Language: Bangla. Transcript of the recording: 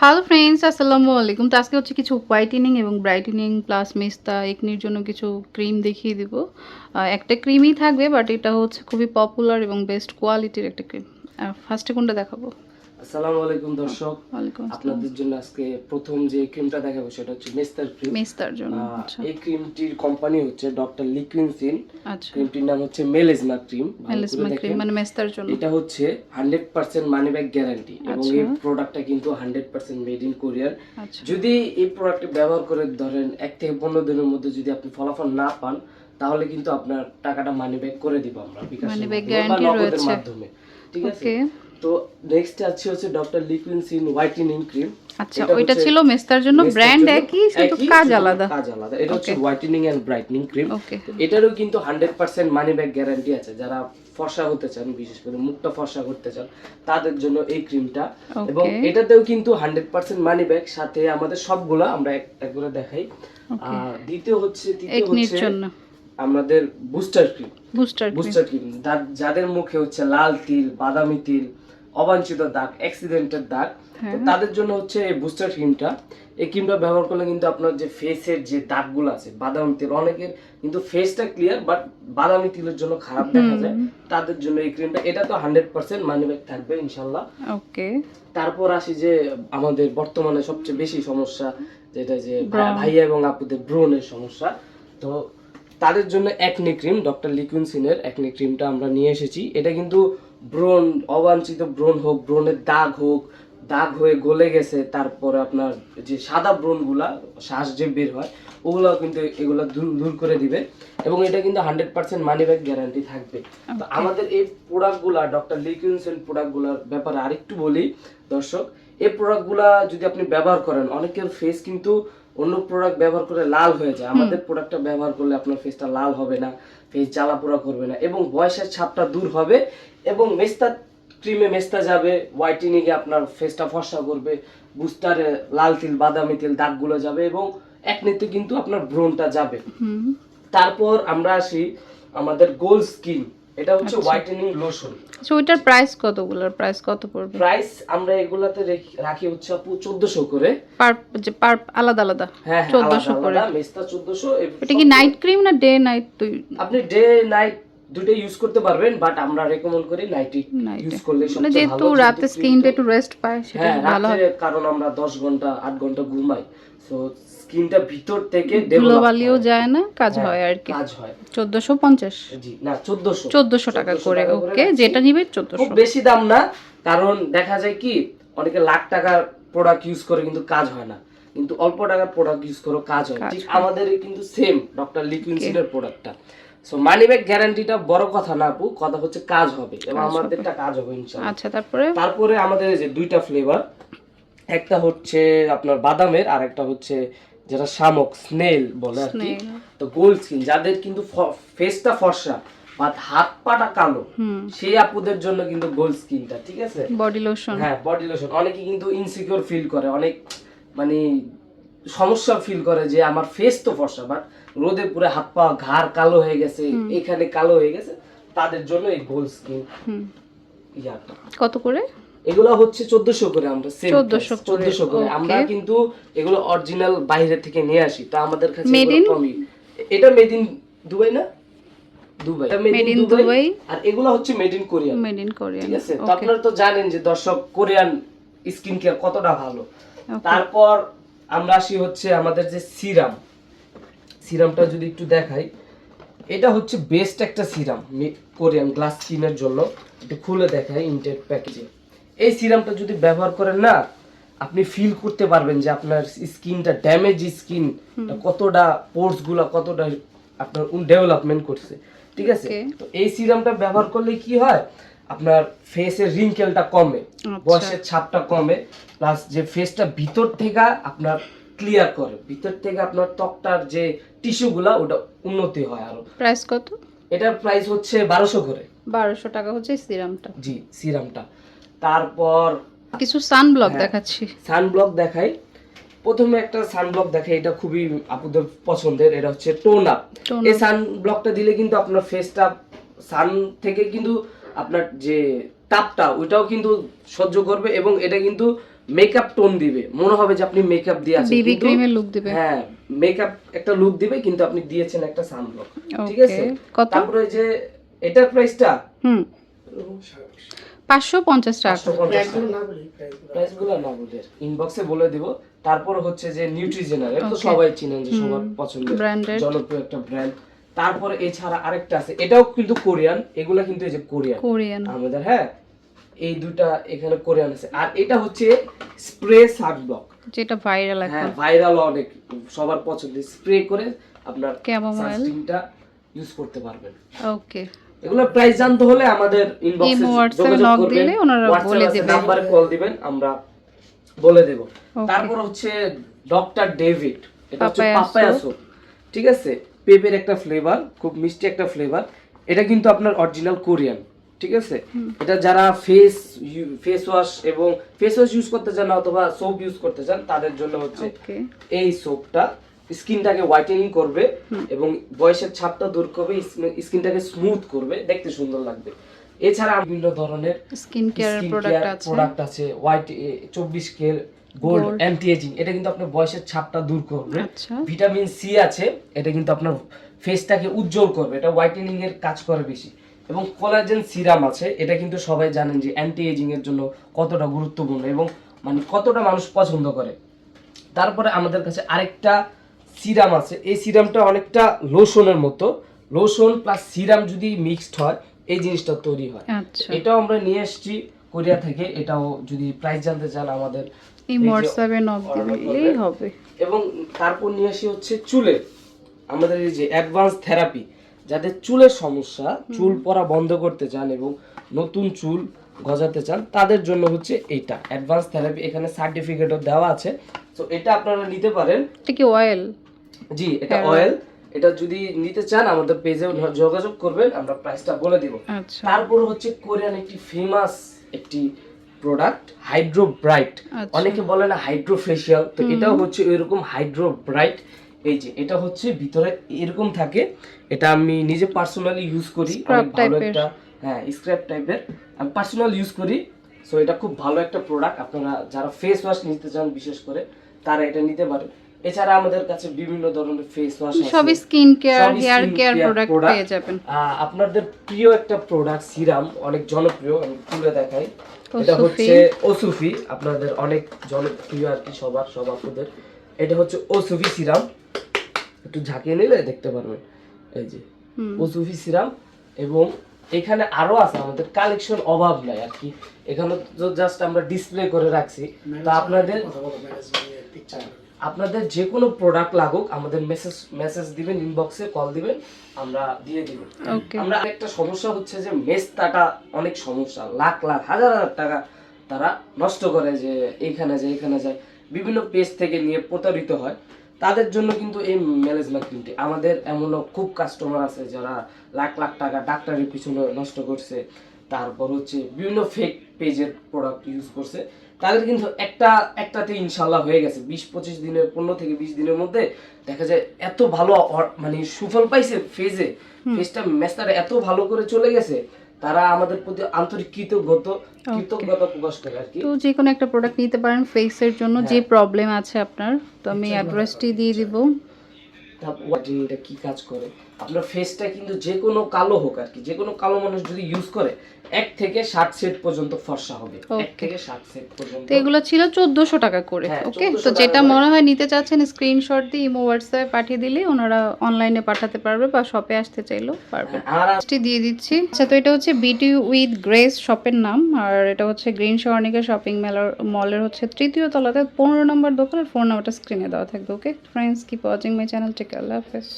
হ্যালো ফ্রেন্ডস আসসালামু আলাইকুম তো আজকে হচ্ছে কিছু হোয়াইটেনিং এবং ব্রাইটেনিং প্লাস মেস্তা একনির জন্য কিছু ক্রিম দেখিয়ে দিব। একটা ক্রিমই থাকবে বাট এটা হচ্ছে খুবই পপুলার এবং বেস্ট কোয়ালিটির একটা ক্রিম ফার্স্টে কোনটা দেখাবো? আসসালামু আলাইকুম দর্শক। আপনাদের জন্য আজকে প্রথম যে ক্রিমটা দেখাবো সেটা হচ্ছে মেস্তার ক্রিম মেস্তার জন্য আচ্ছা। এই ক্রিমটির কোম্পানি হচ্ছে ডক্টর লিকুইনসিন আচ্ছা। ক্রিমটির নাম হচ্ছে মেলেজমা ক্রিম মেলিসমা ক্রিম মানে মেস্তার জন্য। এটা হচ্ছে hundred percent money back guarantee এবং আচ্ছা। এই প্রোডাক্টটা কিন্তু হান্ড্রেড পার্সেন্ট মেড ইন কোরিয়ার আচ্ছা। যদি এই প্রোডাক্টটি ব্যবহার করে ধরেন এক থেকে পনেরো দিনের মধ্যে যদি আপনি ফলাফল না পান তাহলে কিন্তু আপনার টাকাটা মানি ব্যাক করে দিব আমরা বিকাশের Money back মাধ্যমে বা guarantee নগদের রয়েছে। মাধ্যমে। ঠিক আছে? তো নেক্সট আছে হচ্ছে ডক্টর লিকুইনসিন হোয়াইটেনিং ক্রিম আচ্ছা ওইটা ছিল মেস্তার জন্য ব্র্যান্ড একই একই, কাজ আলাদা। কাজ আলাদা। এটা হচ্ছে whitening and brightening cream okay এটারও কিন্তু hundred percent money back guarantee আছে। যারা ফর্সা হতে চান বিশেষ করে মুখটা ফর্সা করতে চান তাদের জন্য এই ক্রিমটা এবং এটাতেও কিন্তু হান্ড্রেড পার্সেন্ট মানি ব্যাক সাথে আমাদের সবগুলা আমরা এক এক করে দেখাই। আর দ্বিতীয় হচ্ছে তৃতীয় হচ্ছে আমাদের booster cream booster cream booster cream যাদের মুখে হচ্ছে লাল তিল বাদামি তিল অবাঞ্ছিত দাগ অ্যাক্সিডেন্টের দাগ। তো হ্যাঁ। তাদের জন্য হচ্ছে এই বুস্টার ক্রিমটা এই ক্রিমটা ব্যবহার করলে কিন্তু আপনার যে ফেসের যে দাগগুলো আছে বাদামি তিল অনেকের কিন্তু ফেসটা ক্লিয়ার বাট বাদামি তিলের জন্য খারাপ দেখা যায়। তাদের জন্য এই ক্রিমটা এটা তো হান্ড্রেড পার্সেন্ট মানি ব্যাক থাকবে ইনশাল্লাহ ওকে। তারপর আসি যে আমাদের বর্তমানে সবচেয়ে বেশি সমস্যা যেটা যে ভাইয়া এবং আপুদের ব্রণের সমস্যা। তো তাদের জন্য একনি ক্রিম ডক্টর লিকুইনসিনের একনি ক্রিমটা আমরা নিয়ে এসেছি। এটা কিন্তু ব্রণ অবাঞ্ছিত ব্রণ হোক ব্রণের দাগ হোক দাগ হয়ে গলে গেছে তারপরে আপনার যে সাদা ব্রণগুলা শ্বাস যে বের হয় ওগুলো কিন্তু এগুলো দূর দূর করে দিবে এবং এটা কিন্তু hundred percent money back guarantee থাকবে। তো আমাদের এই প্রোডাক্টগুলা ডক্টর লিকুইনসেন প্রোডাক্টগুলোর ব্যাপারে আরেকটু বলি দর্শক এই প্রোডাক্টগুলা যদি আপনি ব্যবহার করেন অনেকের ফেস কিন্তু অন্য প্রোডাক্ট ব্যবহার করে লাল হয়ে যায়। আমাদের প্রোডাক্টটা ব্যবহার করলে আপনার ফেসটা লাল হবে না ফেস জ্বালা পোড়া করবে না এবং বয়সের ছাপটা দূর হবে এবং মেস্তা ক্রিমে মেস্তা যাবে হোয়াইটেনিং এ আপনার ফেসটা ফর্সা করবে বুস্টারে লাল তিল বাদামি তিল দাগগুলো যাবে এবং এক একনিতে কিন্তু আপনার ব্রণটা যাবে। তারপর আমরা আসি আমাদের গোল স্কিন এটা হচ্ছে আচ্ছা। হোয়াইটেনিং লোশন আচ্ছা ওইটার প্রাইস কতগুলোর? প্রাইস কত পড়বে? প্রাইস আমরা এগুলাতে রেখি- হচ্ছে আপু চোদ্দশো করে। পার যে পার আলাদা আলাদা? হ্যাঁ হ্যাঁ, চোদ্দশো আলাদা করে? মেস্তা 1400 এটা কি নাইট ক্রিম না ডে নাইট তুই আপনি ডে নাইট দুটো ইউজ করতে পারবেন বাট আমরা রেকমেন্ড করি Night ইউজ করলে মানে সবচেয়ে যেহেতু রাতে স্কিনটা একটু রেস্ট পায় সেটা হ্যাঁ ভালো হয়। কারণ আমরা দশ ঘণ্টা আট ঘণ্টা ঘুমাই সো স্কিনটা ভিতর থেকে যায় না কাজ হ্যাঁ, হয় আর কি। কাজ হয়। চোদ্দশো পঞ্চাশ। জি না চোদ্দশো। চোদ্দশো টাকা করে ওকে যেটা নিবে চোদ্দশো। খুব বেশি দাম না কারণ দেখা যায় কি অনেকে লাখ টাকার প্রোডাক্ট ইউজ করে কিন্তু কাজ হয় না। কিন্তু অল্প টাকার প্রোডাক্ট ইউজ করে কাজ হয়। ঠিক আমাদের কিন্তু সেম ডক্টর লিকুইনসিডের প্রোডাক্টটা সো মানি ব্যাগ গ্যারান্টিটা বড় কথা না আপু কথা হচ্ছে কাজ হবে এবং। আমাদেরটা কাজ হবে ইনশাআল্লাহ। আচ্ছা তারপরে? তারপরে আমাদের এই যে দুইটা ফ্লেভার একটা হচ্ছে আপনার বাদামের আর একটা হচ্ছে যেটা শামুক স্নেল বলে আর কি। তো গোল্ড স্কিন যাদের কিন্তু ফেসটা ফর্সা বা হাত পাটা কালো সেই আপুদের জন্য কিন্তু গোল্ড স্কিনটা ঠিক আছে? বডি লোশন হ্যাঁ বডি লোশন অনেকে কিন্তু ইনসিকিউর ফিল করে অনেক মানে সমস্যা ফিল করে যে আমার ফেস তো ফর্সা বাট রোদে পুরো হাত পা ঘাড় কালো হয়ে গেছে এখানে কালো হয়ে গেছে তাদের জন্য এই গোল্ড স্কিন হুম। ইয়াটা কত করে? এগুলো হচ্ছে চোদ্দশো করে আমরা 1400 করে, চোদ্দশো করে। আমরা কিন্তু এগুলো অরিজিনাল বাইরে থেকে নিয়ে আসি তো আমাদের কাছে? কমই এটা মেড ইন দুবাই না? দুবাই এটা made Made in in Dubai Dubai. আর এগুলো হচ্ছে made in Korea made in Korean ঠিক আছে? তো আপনারা তো জানেন যে দর্শক কোরিয়ান স্কিন কেয়ার কতটা ভালো। তারপর আমরা আসি হচ্ছে আমাদের যে সিরাম। সিরামটা যদি একটু দেখাই এটা হচ্ছে বেস্ট একটা সিরাম কোরিয়ান গ্লাস স্কিনের জন্য। একটু খুলে দেখাই ইনটেক প্যাকেজে এই সিরামটা যদি ব্যবহার করেন না আপনি ফিল করতে পারবেন যে আপনার স্কিনটা ড্যামেজ স্কিন কতটা পোর্সগুলা কতটা আপনার ডেভেলপমেন্ট করছে। ঠিক আছে? তো এই সিরামটা ব্যবহার করলে কি হয়? আপনার ফেসের রিঙ্কেলটা কমে আচ্ছা। বয়সের ছাপটা কমে প্লাস যে ফেসটা ভিতর থেকে আপনার ক্লিয়ার করে ভিতর থেকে আপনার ত্বকটার যে টিস্যুগুলা ওটা উন্নতি হয় আরও। প্রাইস কত? এটার প্রাইস হচ্ছে বারোশো করে। বারোশো টাকা হচ্ছে সিরামটা জি সিরামটা তারপর কিছু সানব্লক হ্যাঁ। দেখাচ্ছি। সানব্লক দেখাই। প্রথমে একটা সানব্লক দেখাই এটা খুবই আপুদের পছন্দের এটা হচ্ছে টোন আপ এই সানব্লকটা দিলে কিন্তু আপনার ফেসটা সান থেকে কিন্তু আপনার যে তাপটা ওইটাও কিন্তু সহ্য করবে এবং এটা কিন্তু মেকআপ টোন দিবে। মনে হবে যে আপনি মেকআপ দিয়ে আছেন বিবি ক্রিমের লুক দিবে। হ্যাঁ মেকআপ একটা লুক দিবে কিন্তু আপনি দিয়েছেন একটা সানব্লক ঠিক আছে? কত? তারপরে যে এটার প্রাইসটা হুম। পাঁচশো পঞ্চাশ টাকা। প্রাইসগুলো না বলে ইনবক্সে বলে। দিব। তারপর হচ্ছে যে নিউট্রিজেনার এটা তো সবাই চিনেন যে সবার পছন্দের. জনপ্রিয় একটা ব্র্যান্ড তারপরে এছাড়া আরেকটা আছে। এটাও কিন্তু কোরিয়ান এগুলা কিন্তু এই যে কোরিয়ান। কোরিয়ান। আমাদের হ্যাঁ এই দুটা এখানে কোরিয়ান আছে। আর এটা হচ্ছে স্প্রে সানব্লক যেটা ভাইরাল হ্যাঁ ভাইরাল অনেক সবার পছন্দের স্প্রে করে আপনার. সানস্ক্রিনটা ইউজ করতে পারবেন। ওকে। এগুলো প্রাইস জানতে হলে আমাদের ইনবক্সে knock দিলে ওনারা বলে দেবে। নাম্বারে কল দিবেন আমরা বলে দেব। তারপর হচ্ছে ডক্টর ডেভিড এটা হচ্ছে Papaya পাপায়া ঠিক আছে? পেপের একটা ফ্লেভার খুব মিষ্টি একটা ফ্লেভার এটা কিন্তু আপনার অরিজিনাল কোরিয়ান ঠিক আছে? এটা যারা ফেস ফেস ওয়াশ এবং ফেস ওয়াশ ইউজ করতে চান অথবা সোপ ইউজ করতে চান তাদের জন্য হচ্ছে এই সোপটা স্কিনটাকে হোয়াইটেনিং করবে এবং বয়সের ছাপটা দূর করবে স্কিনটাকে স্মুথ করবে। দেখতে সুন্দর লাগবে। এছাড়া বিভিন্ন ধরনের স্কিন কেয়ার প্রোডাক্ট আছে। হোয়াইট চব্বিশ কে গোল্ড অ্যান্টি এজিং এটা কিন্তু আপনার বয়সের ছাপটা দূর করবে। আচ্ছা। ভিটামিন সি আছে এটা কিন্তু আপনার ফেসটাকে উজ্জ্বল করবে এটা হোয়াইটেনিং এর কাজ করে বেশি। এবং কোলাজেন সিরাম আছে এটা কিন্তু সবাই জানেন যে অ্যান্টি এজিং এর জন্য কতটা গুরুত্বপূর্ণ এবং মানে কতটা মানুষ পছন্দ করে। তারপরে আমাদের কাছে আরেকটা সিরাম আছে এই সিরামটা অনেকটা লোশনের মতো। লোশন প্লাস সিরাম যদি মিক্সড হয় এই জিনিসটা তৈরি হয়। আচ্ছা। এটাও আমরা নিয়ে এসেছি কোরিয়া থেকে এটাও যদি প্রাইস জানতে চান আমাদের এই হোয়াটসঅ্যাপে নক। এই হবে। এবং তারপর নিয়ে আসি হচ্ছে চুলে। আমাদের এই যে অ্যাডভান্স থেরাপি যাদের চুলের সমস্যা চুল পড়া বন্ধ করতে চান এবং নতুন চুল গজাতে চান তাদের জন্য হচ্ছে এইটা। অ্যাডভান্স থেরাপি এখানে সার্টিফিকেটও দেওয়া আছে। তো এটা আপনারা নিতে পারেন। এটা কি অয়েল জি এটা অয়েল এটা যদি নিতে চান আমাদের পেজে যোগাযোগ করবেন আমরা প্রাইসটা বলে দিব। আচ্ছা। তারপর হচ্ছে কোরিয়ান একটি ফেমাস একটি প্রোডাক্ট হাইড্রো ব্রাইট। অনেকে বলে না হাইড্রো ফেশিয়াল তো এটাও হচ্ছে এরকম হাইড্রো ব্রাইট এই যে এটা হচ্ছে ভিতরে এরকম থাকে এটা আমি নিজে পার্সোনালি ইউজ করি ভালো একটা হ্যাঁ স্ক্র্যাপ টাইপের আমি পার্সোনাল ইউজ করি সো এটা খুব ভালো একটা প্রোডাক্ট আপনারা যারা ফেস ওয়াশ নিতে চান বিশেষ করে তারা এটা নিতে পারেন। এছাড়া আমাদের কাছে বিভিন্ন ধরনের ফেস ওয়াশ সবই skin care hair care product পেয়ে যাবেন। আপনাদের প্রিয় একটা প্রোডাক্ট সিরাম অনেক জনপ্রিয় আমি তুলে দেখাই। এটা হচ্ছে ওসুফি। আপনাদের অনেক জনপ্রিয় আর কি সবার সব আপনাদের এটা হচ্ছে ওসুফি সিরাম একটু ঝাঁকিয়ে নিলে দেখতে পারবেন। এই যে। ওসুফি সিরাম এবং এখানে আরও আছে আমাদের কালেকশন অভাব নাই আর কি। এখানে তো জাস্ট আমরা ডিসপ্লে করে রাখছি। তা আপনাদের আপনাদের যে কোনো প্রোডাক্ট লাগুক আমাদের মেসেজ মেসেজ দিবেন ইনবক্সে কল দিবেন আমরা দিয়ে দিব। আমরা একটা সমস্যা হচ্ছে যে মেস্তাটা অনেক সমস্যা। লাখ লাখ হাজার হাজার টাকা তারা নষ্ট করে যে এইখানে যায় এখানে যায়। বিভিন্ন পেজ থেকে নিয়ে প্রতারিত হয়। তাদের জন্য কিন্তু এই ম্যানেজমেন্ট ক্রিমটি আমাদের এমনও খুব কাস্টমার আছে যারা লাখ লাখ টাকা ডাক্তারের পিছনে নষ্ট করছে। তারপর হচ্ছে বিভিন্ন ফেক পেজের প্রোডাক্ট ইউজ করছে। তাদের কিন্তু একটা একটাতে ইনশাল্লাহ হয়ে গেছে। বিশ পঁচিশ দিনের পনেরো থেকে বিশ দিনের মধ্যে দেখা যায় এত ভালো মানে সুফল পাইছে ফেজে ফেজটা মেস্তাটা এত ভালো করে চলে গেছে তারা আমাদের প্রতি আন্তরিক কৃতজ্ঞত কৃতজ্ঞতা প্রকাশ করে আর কি। তো যে কোনো একটা প্রোডাক্ট নিতে পারেন ফেসের জন্য যে হ্যাঁ। প্রবলেম আছে আপনার তো আমি অ্যাড্রেসটি দিয়ে দিব। এটা কি কাজ করে? আপনার ফেসটা কিন্তু যে কোনো কালো হোক আর কি যে কোনো কালো মানুষ যদি ইউজ করে এক থেকে ষাট সেট পর্যন্ত ফর্সা হবে। এক থেকে ষাট সেট পর্যন্ত। তো এগুলো ছিল চোদ্দোশো টাকা করে হ্যাঁ, ওকে তো যেটা মনে হয় নিতে চাচ্ছেন স্ক্রিনশট দিয়ে ইমো হোয়াটসঅ্যাপে পাঠিয়ে দিলে ওনারা অনলাইনে পাঠাতে পারবে বা শপে আসতে চাইলেও পারবে। আর টি দিয়ে দিচ্ছি। আচ্ছা তো এটা হচ্ছে বিটি উইথ গ্রেস শপের নাম আর এটা হচ্ছে গ্রিন সর্ণিকা শপিং মেলার মলের হচ্ছে তৃতীয় তলাতে পনেরো নম্বর দোকানের ফোন নাম্বারটা স্ক্রিনে দেওয়া থাকবে okay friends keep watching my channel take আল্লাহ হাফেজ।